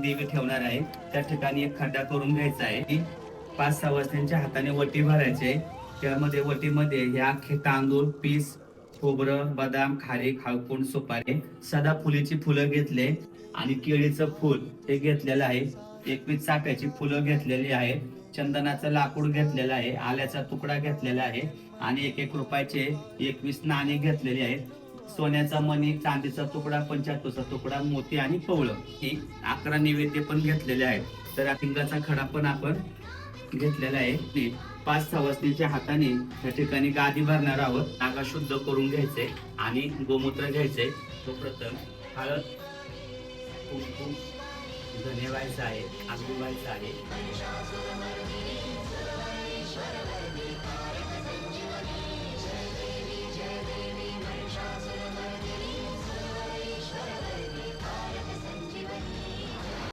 देवी ठेवणार आहे. त्या ठिकाणी एक खड्डा करून घ्यायचा आहे. पाच सहा वाजतांच्या हाताने वटी भरायचे त्यामध्ये वटीमध्ये हे अख्खे तांदूळ पीस खोबरं बदाम खारे हळकुंड सुपारी सदा फुलीची फुलं घेतले आणि केळीचं फुल हे घेतलेलं आहे. एकवीस चाफ्याची फुलं घेतलेली आहे. चंदनाचं लाकूड घेतलेलं आहे. आल्याचा तुकडा घेतलेला आहे. आणि एक एक रुपयाचे एकवीस नाणे घेतलेली आहेत. सोन्याचा मणी चांदीचा तुकडा पंचाहत्तरचा तुकडा मोती आणि पवळं ही अकरा नैवेद्य पण घेतलेले आहेत. तर अतिंगाचा खडा पण आपण घेतलेला आहे. आणि पाच सवासनीच्या हाताने या ठिकाणी गादी भरणार आहोत. नागा शुद्ध करून घ्यायचे आणि गोमूत्र घ्यायचे. तो प्रथम हळद कुंकू धने व्हायचं आहे आंबू व्हायचं आहे.